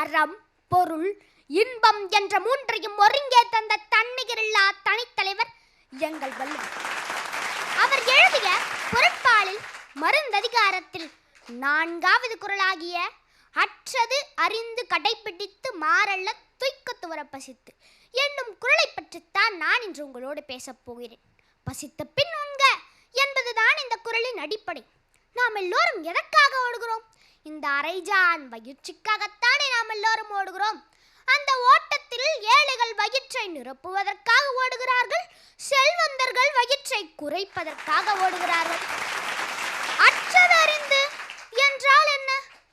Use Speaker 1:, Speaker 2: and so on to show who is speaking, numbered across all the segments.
Speaker 1: அறம் பொருள் இன்பம் என்ற மூன்றையும் ஒருங்கே தந்த தன்னிகரில்லா தனித்தலைவர் எங்கள் வள்ளுவர். அவர் எழுதிய பொருட்பாலில் மருந்ததிகாரத்தில் நான்காவது குரலாகிய அற்றது அறிந்து கடைப்பிடித்து மாறல்ல துய்க்க துவர பசித்து. என்னும் குரலை பற்றித்தான் நான் இன்று உங்களோடு பேசப் போகிறேன். பசித்த பின் உண்க என்பதுதான் இந்த குரலின் அடிப்படை. நாம் எல்லோரும் எதற்காக ஓடுகிறோம்? இந்த அரைஜான் வயிற்றுக்காகத்தானே நாம் எல்லோரும் ஓடுகிறோம்? அந்த ஓட்டத்தில் ஏழைகள் வயிற்றை நிரப்புவதற்காக ஓடுகிறார்கள் செல்வந்தர்கள் வயிற்றை குறைப்பதற்காக ஓடுகிறார்கள். அற்றதறிந்து என்றால் என்ன?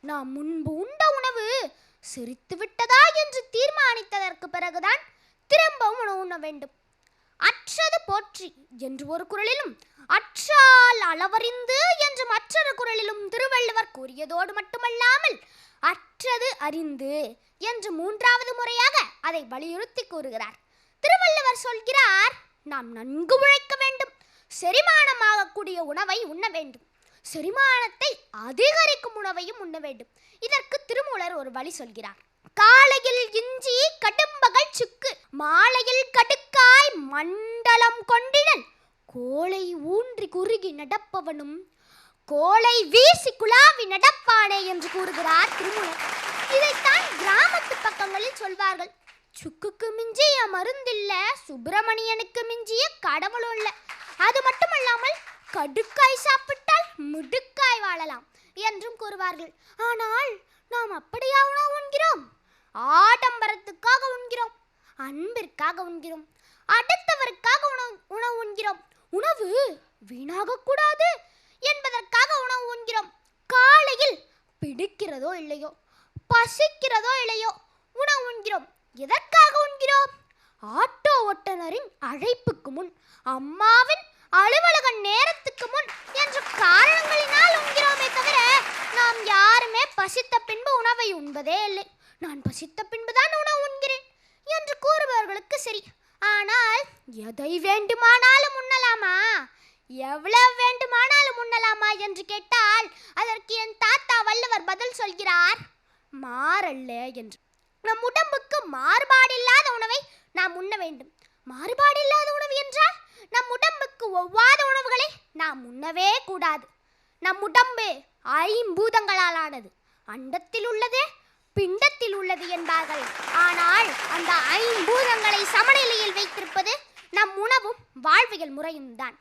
Speaker 1: நாம் முன்பு உண்ட உணவு செரித்து விட்டதா என்று தீர்மானித்ததற்கு பிறகுதான் திரும்பவும் உணவு உண்ண வேண்டும். அற்றது போற்றி என்று ஒரு குரலிலும் அற்றால் அளவறிந்து மற்றொரு குரலிலும் திருவள்ளுவர் கூறியதோடு மட்டுமல்லாமல் அற்றது அறிந்து என்று மூன்றாவது முறையாக அதை வலியுறுத்தி கூறுகிறார். திருவள்ளுவர் சொல்கிறார் நாம் நன்கு உழைக்க வேண்டும். செரிமானமாகக்கூடிய உணவை உண்ண வேண்டும். செரிமானத்தை அதிகரிக்கும் உணவையும் உண்ண வேண்டும். இதற்கு திருமூலர் ஒரு வழி சொல்கிறார். காலையில் இஞ்சி கடும்பகல் சுக்கு மாலையில் கடுக்காய் மண்டலம் கொண்டிடல் கோளை ஊன்றி குறுகி நடப்பவனும் கோலை வீசி குழாவி நடப்பானே என்று கூறுகிறார் திருமூலர். இதைத்தான் கிராமத்து பக்கங்களில் சொல்வார்கள். சுக்குக்கு மிஞ்சிய மருந்தில்ல சுப்பிரமணியனுக்கு மிஞ்சிய கடவுளும் இல்லை. அது மட்டுமல்லாமல் கடுக்காய் சாப்பிட்டால் முடுக்காய் வாழலாம் என்றும் கூறுவார்கள். ஆனால் நாம் அப்படியா உணவு உண்கிறோம்? ஆடம்பரத்துக்காக உண்கிறோம். அன்பிற்காக உண்கிறோம். அடுத்தவருக்காக உணவு உணவு உண்கிறோம். உணவு வீணாகக்கூடாது என்பதற்கு பிடிக்கிறதோ இல்லையோ பசிக்கிறதோ இல்லையோ உணவு உண்கிறோம். எதற்காக உண்கிறோம்? ஆட்டோ ஓட்டுநரின் அழைப்புக்கு முன் அம்மாவின் அலுவலக நேரத்துக்கு முன் என்ற காரணங்களினால் உண்கிறோமே தவிர நாம் யாருமே பசித்த பின்பு உணவை உண்பதே இல்லை. நான் பசித்த பின்புதான் உணவு உண்கிறேன் என்று கூறுபவர்களுக்கு சரி. ஆனால் எதை வேண்டுமானாலும் உண்ணலாமா? எவ்வளவு வேண்டுமானாலும் உண்ணலாமா என்று கேட்டால் சொல்கிறார்? மாறல்ல என்று. நம் உடம்புக்கு மாறுபாடில்லாத உணவை நாம் உண்ண வேண்டும். மாறுபாடில்லாத உணவு என்றால் நம் உடம்புக்கு ஒவ்வாத உணவுகளை நாம் உண்ணவே கூடாது. நம் உடம்பு ஐம்பூதங்களால் ஆனது அண்டத்தில் உள்ளது பிண்டத்தில் உள்ளது என்பார்கள். ஆனால் அந்த ஐம்பூதங்களை சமநிலையில் வைத்திருப்பது நம் உணவும் வாழ்வியல் முறையும் தான்.